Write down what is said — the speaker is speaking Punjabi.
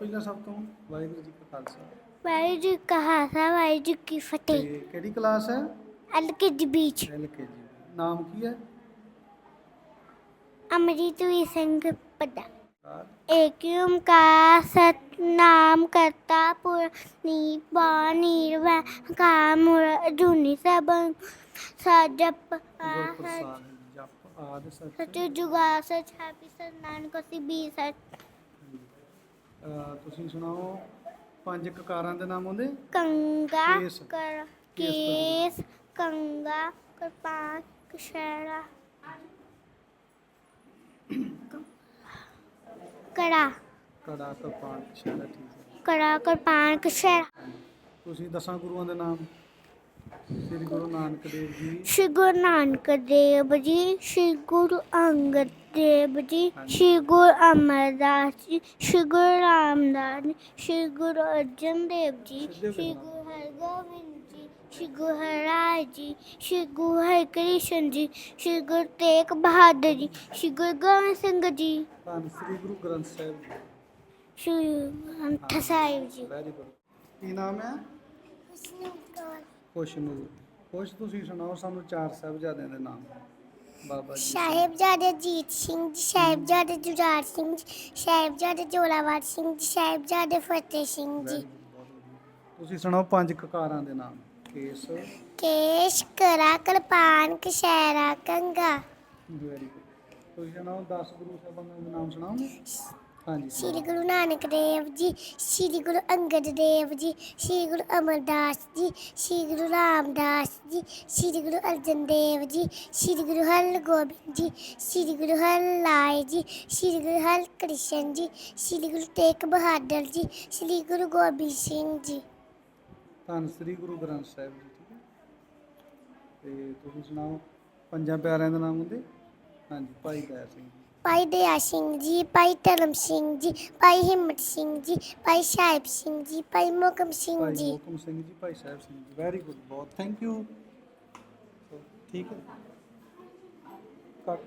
ਪਹਿਲਾਂ ਸਭ ਤੋਂ ਵਾਹਿਗੁਰੂ ਜੀ ਕਾ ਖਾਲਸਾ। ਵਾਹਿਗੁਰੂ ਜੀ ਕਾ ਖਾਲਸਾ ਵਾਹਿਗੁਰੂ ਜੀ ਕੀ ਫਤਿਹ। ਤੇ ਕਿਹੜੀ ਕਲਾਸ ਹੈ? ਅਲਕਿਜ ਬੀਚ। ਐਲਕੇਜੀ ਨਾਮ ਕੀ ਹੈ? ਅਮਰੀਤਵੀ ਸਿੰਘ ਪਦਾ ਕਾਰ। ਏਕ ਓਮਕਾਰ ਸਤਨਾਮ ਕਰਤਾ ਪੁਰਨੀ ਬਾਣੀ ਵੈ ਕਾਮੁਰ ਜੁਨੀ ਸਬਨ ਸਾਜਪ ਗੁਰ ਪ੍ਰਸਾਦ ਜਪ ਆਦ ਸਚ। ਸਚ ਜੁਗਾ ਸਚ ਹੈਪੀ ਸਚ ਨਾਨਕ ਸੀ ਬੀ ਸਚ। ਅਹ ਤੁਸੀਂ ਸੁਣਾਓ? ਪੰਜ ਕਕਾਰਾਂ ਦੇ ਨਾਮ ਆਉਂਦੇ ਕੰਗਾ ਕੇਸ। ਕਰ ਕੇਸ ਕੰਗਾ ਕਿਰਪਾਨ ਕਸ਼ੜਾ ਕੜਾ। ਕੜਾ ਕਪਾਲ ਸ਼ਾਲਾ ਠੀਕ ਹੈ। ਕੜਾ ਕਿਰਪਾਨ ਕਸ਼ੜਾ ਤੁਸੀਂ ਦਸਾਂ ਗੁਰੂਆਂ ਦੇ ਨਾਮ? ਸ੍ਰੀ ਗੁਰੂ ਨਾਨਕ ਦੇਵ ਜੀ ਸ਼੍ਰੀ ਗੁਰੂ ਨਾਨਕ ਦੇਵ ਜੀ ਸ਼੍ਰੀ ਗੁਰੂ ਅੰਗਦ ਦੇਵ ਜੀ ਸ਼੍ਰੀ ਗੁਰੂ ਅਮਰਦਾਸ ਜੀ ਸ਼੍ਰੀ ਗੁਰੂ ਰਾਮਦਾਸ ਜੀ ਸ਼੍ਰੀ ਗੁਰੂ ਅਰਜਨ ਦੇਵ ਜੀ ਸ਼੍ਰੀ ਗੁਰੂ ਹਰਗੋਬਿੰਦ ਜੀ ਸ਼੍ਰੀ ਗੁਰੂ ਹਰਿਰਾਏ ਜੀ ਸ਼੍ਰੀ ਗੁਰੂ ਹਰਿਕ੍ਰਿਸ਼ਨ ਜੀ ਸ਼੍ਰੀ ਗੁਰੂ ਤੇਗ ਬਹਾਦਰ ਜੀ ਸ਼੍ਰੀ ਗੁਰੂ ਗੋਬਿੰਦ ਸਿੰਘ ਜੀ ਧੰਨ ਸ੍ਰੀ ਗੁਰੂ ਗ੍ਰੰਥ ਸਾਹਿਬ ਜੀ ਸ਼੍ਰੀ ਗ੍ਰੰਥ ਸਾਹਿਬ ਜੀ ਵੈਰੀ ਗੁੱਡ ਕੀ ਨਾਮ ਹੈ ਖੁਸ਼ਨੂਰ ਖੁਸ਼ ਤੁਸੀਂ ਸੁਣਾਓ ਸਾਨੂੰ ਚਾਰ ਸਾਹਿਬਜ਼ਾਦਿਆਂ ਦੇ ਨਾਮ। ਬਾਬਾ ਜੀ। ਸਾਹਿਬਜ਼ਾਦੇ ਜੀਤ ਸਿੰਘ ਜੀ ਸਾਹਿਬਜ਼ਾਦੇ ਜੁਝਾਰ ਸਿੰਘ ਜੀ ਸਾਹਿਬਜ਼ਾਦੇ ਜੋਲਾਵਰ ਸਿੰਘ ਜੀ ਸਾਹਿਬਜ਼ਾਦੇ ਫਤਿਹ ਸਿੰਘ ਜੀ। ਤੁਸੀਂ ਸੁਣਾਓ ਪੰਜ ਕਕਾਰਾਂ ਦੇ ਨਾਮ। ਕੇਸ। ਕੇਸ਼ ਕਰਾ ਕਿਰਪਾਨ ਕਸ਼ੈਰਾ ਕੰਗਾ। Very good. ਤੁਸੀਂ ਸੁਣਾਓ 10 ਗੁਰੂ ਸਾਹਿਬਾਨਾਂ ਦੇ ਨਾਮ ਸੁਣਾਓਗੇ? ਹਾਂਜੀ ਸ੍ਰੀ ਗੁਰੂ ਨਾਨਕ ਦੇਵ ਜੀ ਸ੍ਰੀ ਗੁਰੂ ਅੰਗਦ ਦੇਵ ਜੀ ਸ੍ਰੀ ਗੁਰੂ ਅਮਰਦਾਸ ਜੀ ਸ੍ਰੀ ਗੁਰੂ ਰਾਮਦਾਸ ਜੀ ਸ੍ਰੀ ਗੁਰੂ ਅਰਜਨ ਦੇਵ ਜੀ ਸ੍ਰੀ ਗੁਰੂ ਹਰਗੋਬਿੰਦ ਜੀ ਸ੍ਰੀ ਗੁਰੂ ਹਰਲਾਏ ਜੀ ਸ੍ਰੀ ਗੁਰੂ ਹਰਕ੍ਰਿਸ਼ਨ ਜੀ ਸ੍ਰੀ ਗੁਰੂ ਤੇਗ ਬਹਾਦਰ ਜੀ ਸ੍ਰੀ ਗੁਰੂ ਗੋਬਿੰਦ ਸਿੰਘ ਜੀ ਧੰਨ ਸ੍ਰੀ ਗੁਰੂ ਗ੍ਰੰਥ ਸਾਹਿਬ ਜੀ ਠੀਕ ਹੈ ਤੇ ਤੁਸੀਂ ਸੁਣਾਓ ਪੰਜਾਂ ਪਿਆਰਿਆਂ ਦੇ ਨਾਮ ਹੁੰਦੇ ਹਾਂਜੀ ਭਾਈ ਦਇਆ ਸਿੰਘ ਜੀ ਭਾਈ ਦਇਆ ਸਿੰਘ ਜੀ ਭਾਈ ਧਰਮ ਸਿੰਘ ਜੀ ਭਾਈ ਹਿੰਮਤ ਸਿੰਘ ਜੀ ਭਾਈ ਸਾਹਿਬ ਸਿੰਘ ਜੀ ਭਾਈ ਮੋਕਮ ਸਿੰਘ ਭਾਈ ਜੀ। ਮੋਕਮ ਸਿੰਘ ਜੀ ਭਾਈ ਸਾਹਿਬ ਸਿੰਘ ਜੀ ਵੈਰੀ ਗੁੱਡ ਬਹੁਤ ਥੈਂਕ ਯੂ ਠੀਕ ਹੈ। ਕੱਟ